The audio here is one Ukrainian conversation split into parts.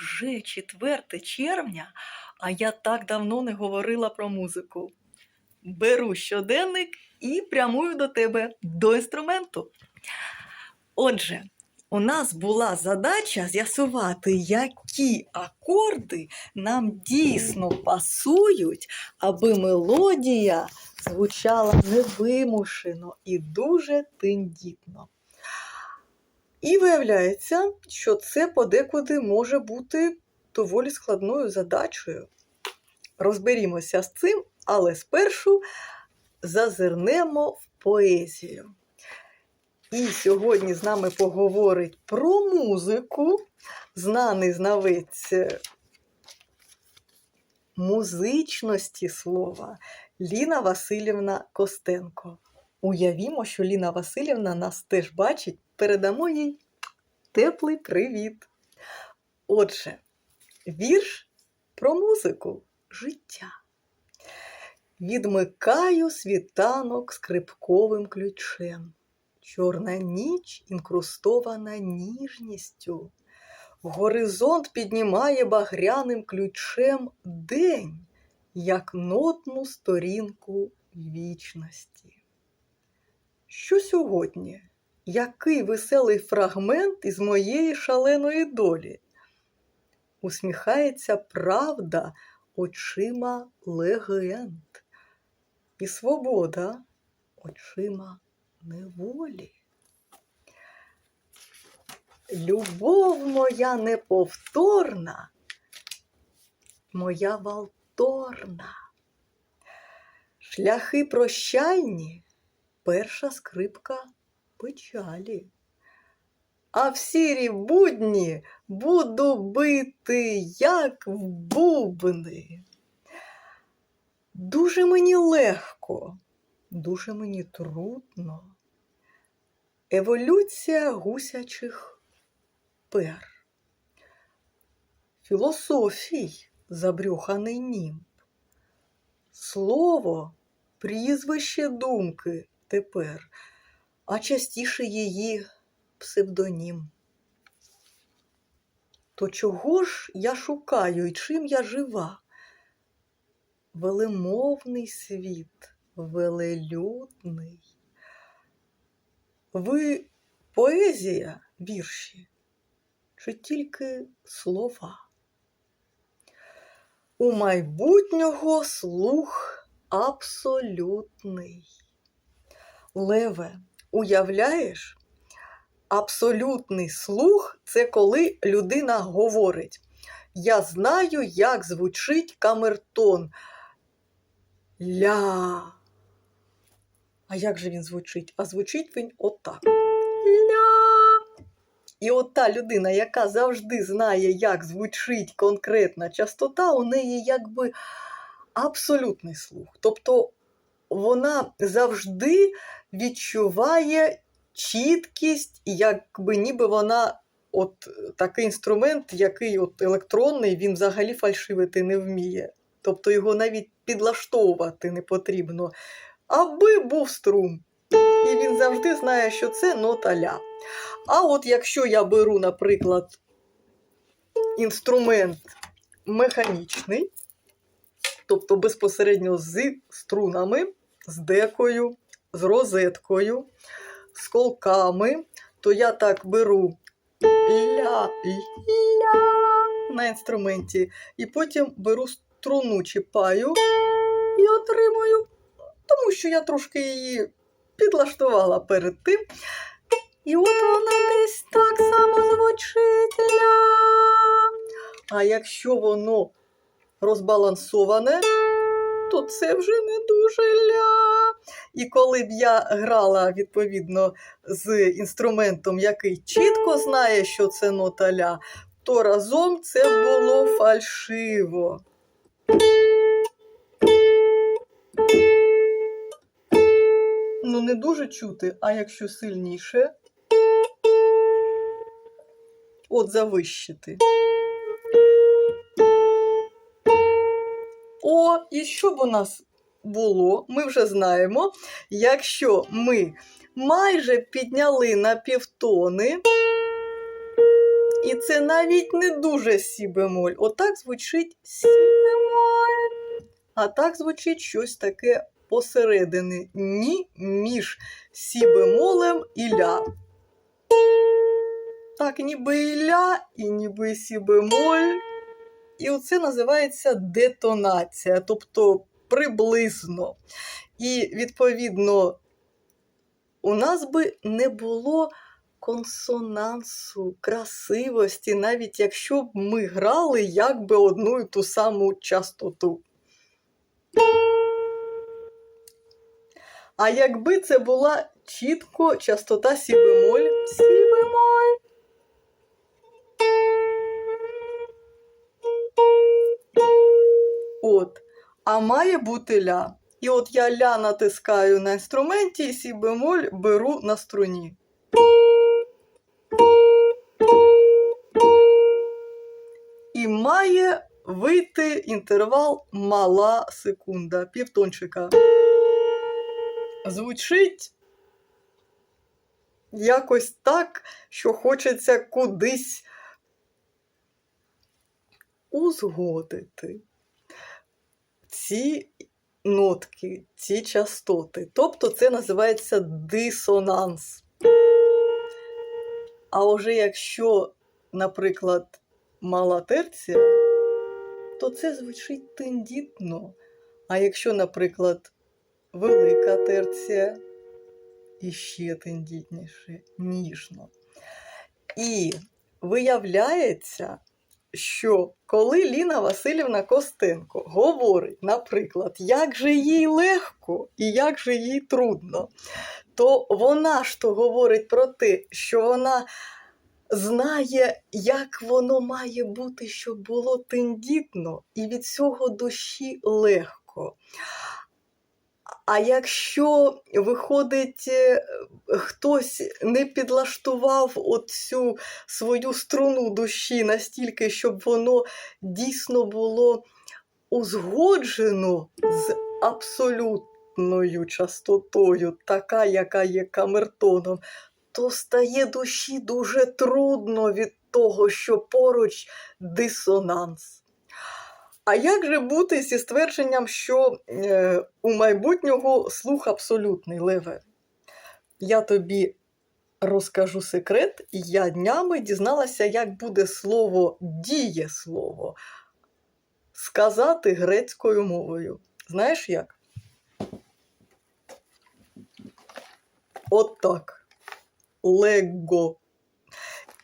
вже 4 червня, а я так давно не говорила про музику. Беру щоденник і прямую до тебе до інструменту. Отже, у нас була задача з'ясувати, які акорди нам дійсно пасують, аби мелодія звучала невимушено і дуже тендітно. І виявляється, що це подекуди може бути доволі складною задачею. Розберімося з цим, але спершу зазирнемо в поезію. І сьогодні з нами поговорить про музику, знаний знавець е, музичності слова Ліна Васильівна Костенко. Уявімо, що Ліна Васильівна нас теж бачить, передамо їй теплий привіт. Отже, вірш про музику життя. Відмикаю світанок скрипковим ключем. Чорна ніч інкрустована ніжністю. Горизонт піднімає багряним ключем день, як нотну сторінку вічності. Що сьогодні? Який веселий фрагмент із моєї шаленої долі? Усміхається правда очима легенд, і свобода очима неволі. Любов моя неповторна, моя валторна. Шляхи прощальні, перша скрипка печалі. А в сірі будні буду бити, як в бубни. Дуже мені легко, дуже мені трудно. Еволюція гусячих пер. Філософій забрюханий німб. Слово прізвище думки тепер, а частіше її псевдонім. То чого ж я шукаю і чим я жива? Велемовний світ, велелюдний. Ви поезія вірші чи тільки слова? У майбутнього слух абсолютний. Леве, уявляєш? Абсолютний слух це коли людина говорить: Я знаю, як звучить камертон. Ля. А як же він звучить? А звучить він отак. Ля. І от та людина, яка завжди знає, як звучить конкретна частота, у неї якби абсолютний слух. Тобто вона завжди відчуває чіткість, якби ніби вона от такий інструмент, який от електронний, він взагалі фальшивити не вміє. Тобто його навіть підлаштовувати не потрібно, аби був струм. І він завжди знає, що це нота ля. А от якщо я беру, наприклад, інструмент механічний, тобто безпосередньо з струнами, з декою, з розеткою, з колками, то я так беру ля, ля на інструменті, і потім беру струну, чіпаю і отримую, тому що я трошки її підлаштувала перед тим. І от вона десь так само звучить ля. А якщо воно розбалансоване, то це вже не дуже ля. І коли б я грала відповідно з інструментом, який чітко знає, що це нота ля, то разом це було фальшиво. Ну, не дуже чути, а якщо сильніше, от завищити. О, і що б у нас було, ми вже знаємо, якщо ми майже підняли на півтони І це навіть не дуже сі бемоль. Отак звучить сі бемоль. А так звучить щось таке посередини. Ні між сі бемолем і ля. Так, ніби і ля, і ніби сі бемоль. І оце називається детонація, тобто приблизно. І, відповідно, у нас би не було консонансу, красивості, навіть якщо б ми грали якби одну і ту саму частоту. А якби це була чітко частота сі бемоль, сі бемоль. А має бути ля. І от я ля натискаю на інструменті і сі бемоль беру на струні. І має вийти інтервал мала секунда, півтончика. Звучить якось так, що хочеться кудись узгодити ці нотки, ці частоти. Тобто це називається дисонанс. А вже якщо, наприклад, мала терція, то це звучить тендітно. А якщо, наприклад, велика терція, іще тендітніше, ніжно. І виявляється, що коли Ліна Васильівна Костенко говорить, наприклад, як же їй легко і як же їй трудно, то вона ж то говорить про те, що вона знає, як воно має бути, щоб було тендітно, і від цього душі легко. А якщо виходить, е, хтось не підлаштував оцю свою струну душі настільки, щоб воно дійсно було узгоджено з абсолютною частотою, така, яка є камертоном, то стає душі дуже трудно від того, що поруч дисонанс. А як же бути зі ствердженням, що е, у майбутнього слух абсолютний леве? Я тобі розкажу секрет, я днями дізналася, як буде слово дієслово сказати грецькою мовою. Знаєш як? От так. Лего.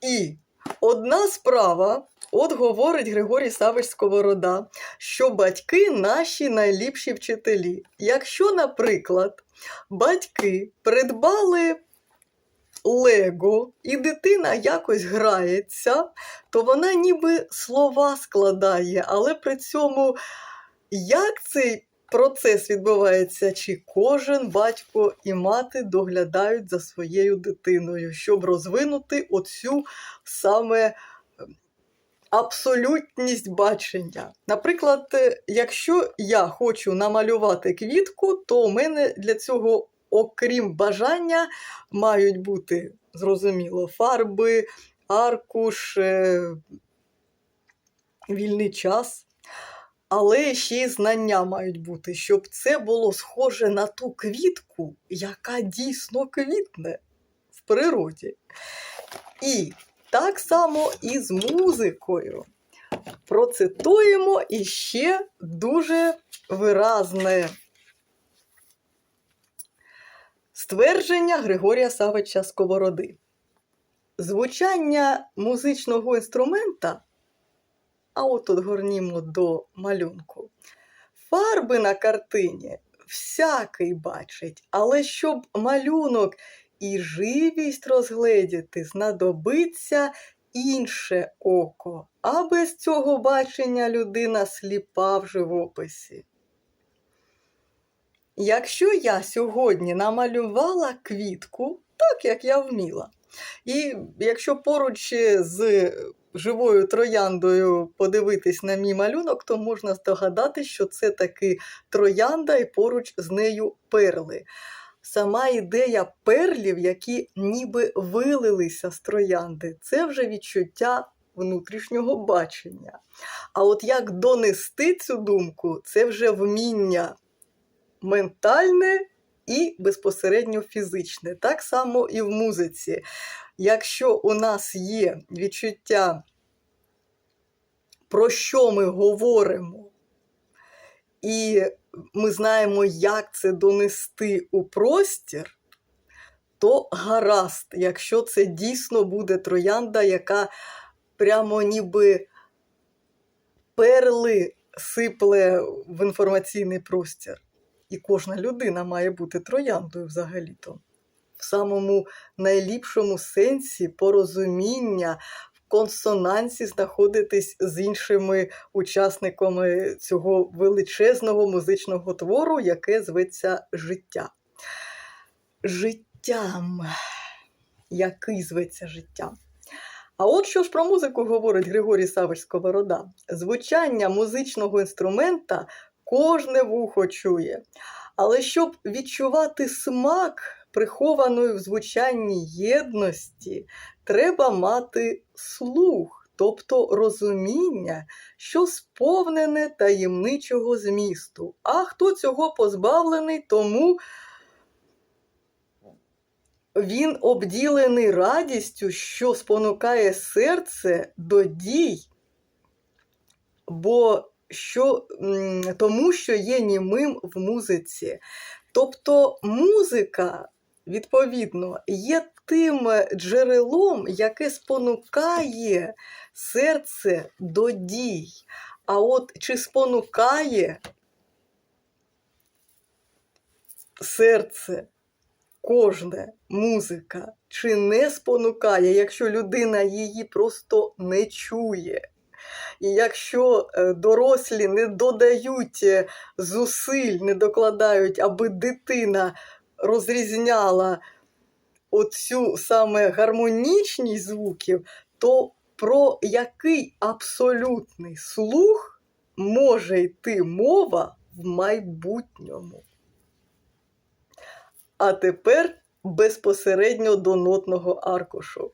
І одна справа. От говорить Григорій Савич Сковорода, що батьки наші найліпші вчителі. Якщо, наприклад, батьки придбали Лего і дитина якось грається, то вона ніби слова складає, але при цьому як цей процес відбувається, чи кожен батько і мати доглядають за своєю дитиною, щоб розвинути оцю саме абсолютність бачення. Наприклад, е, якщо я хочу намалювати квітку, то у мене для цього, окрім бажання, мають бути зрозуміло фарби, аркуш, е, вільний час. Але ще й знання мають бути, щоб це було схоже на ту квітку, яка дійсно квітне в природі. І так само і з музикою. Процитуємо іще дуже виразне ствердження Григорія Савича Сковороди. Звучання музичного інструмента, а от тут горнімо до малюнку, фарби на картині всякий бачить, але щоб малюнок і живість розгледіти, знадобиться інше око, а без цього бачення людина сліпа в живописі. Якщо я сьогодні намалювала квітку, так як я вміла, і якщо поруч з живою трояндою подивитись на мій малюнок, то можна здогадати, що це таки троянда і поруч з нею перли. Сама ідея перлів, які ніби вилилися з троянди, це вже відчуття внутрішнього бачення. А от як донести цю думку, це вже вміння ментальне і безпосередньо фізичне. Так само і в музиці. Якщо у нас є відчуття, про що ми говоримо, і ми знаємо, як це донести у простір, то гаразд, якщо це дійсно буде троянда, яка прямо ніби перли сипле в інформаційний простір. І кожна людина має бути трояндою взагалі-то. В самому найліпшому сенсі порозуміння, консонансі знаходитись з іншими учасниками цього величезного музичного твору, яке зветься життя. Життям. Який зветься життям? А от що ж про музику говорить Григорій Савич Сковорода. Звучання музичного інструмента кожне вухо чує. Але щоб відчувати смак прихованої в звучанні єдності, треба мати слух, тобто розуміння, що сповнене таємничого змісту. А хто цього позбавлений, тому він обділений радістю, що спонукає серце до дій, бо що, тому що є німим в музиці. Тобто музика, відповідно, є тим джерелом, яке спонукає серце до дій. А от чи спонукає серце кожне музика, чи не спонукає, якщо людина її просто не чує? І якщо е, дорослі не додають е, зусиль, не докладають, аби дитина розрізняла оцю саме гармонічність звуків, то про який абсолютний слух може йти мова в майбутньому? А тепер безпосередньо до нотного аркушу.